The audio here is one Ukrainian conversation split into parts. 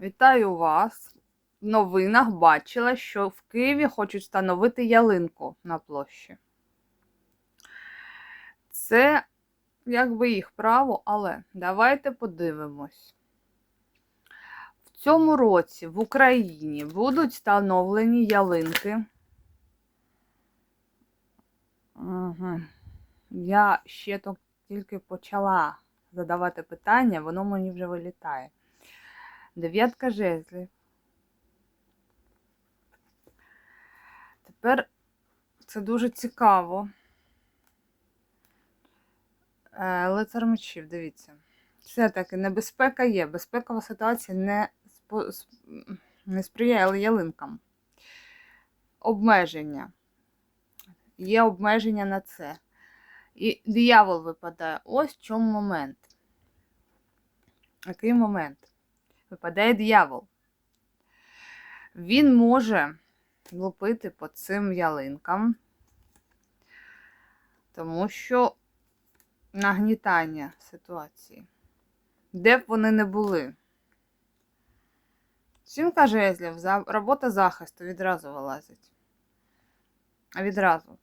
Вітаю вас. В новинах бачила, що в Києві хочуть встановити ялинку на площі. Це якби їх право, але давайте подивимось. В цьому році в Україні будуть встановлені ялинки. Угу. Я ще тільки почала задавати питання, воно мені вже вилітає. Дев'ятка жезлів. Тепер це дуже цікаво. Е, Лицар мечів, дивіться. Все-таки небезпека є. Безпекова ситуація не, не сприяє ялинкам. Обмеження. Є обмеження на це. І диявол випадає. Ось в чому момент. Який момент? Випадає диявол. Він може лупити по цим ялинкам, тому що нагнітання ситуації. Де б вони не були. Сімка жезлів, робота захисту відразу вилазить. Відразу.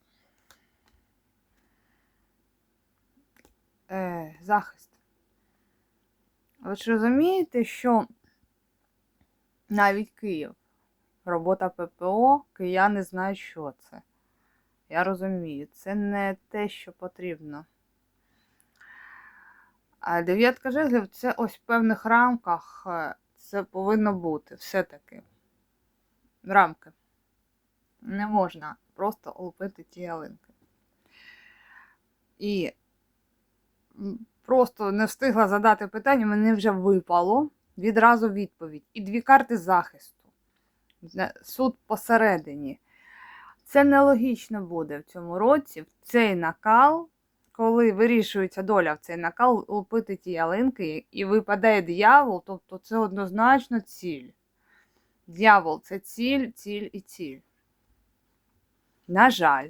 Е, захист. Ви ж розумієте, що навіть Київ, робота ППО, кияни знають, що це. Я розумію, це не те, що потрібно. А дев'ятка жезлів це ось в певних рамках е, це повинно бути все-таки. Рамки. Не можна просто лупити ті ялинки. І просто не встигла задати питання, мені вже випало відразу відповідь. І дві карти захисту. Суд посередині. Це нелогічно буде в цьому році, в цей накал, коли вирішується доля в цей накал, лупити ті ялинки, і випадає диявол, тобто це однозначно ціль. Дьявол це ціль, ціль і ціль. На жаль.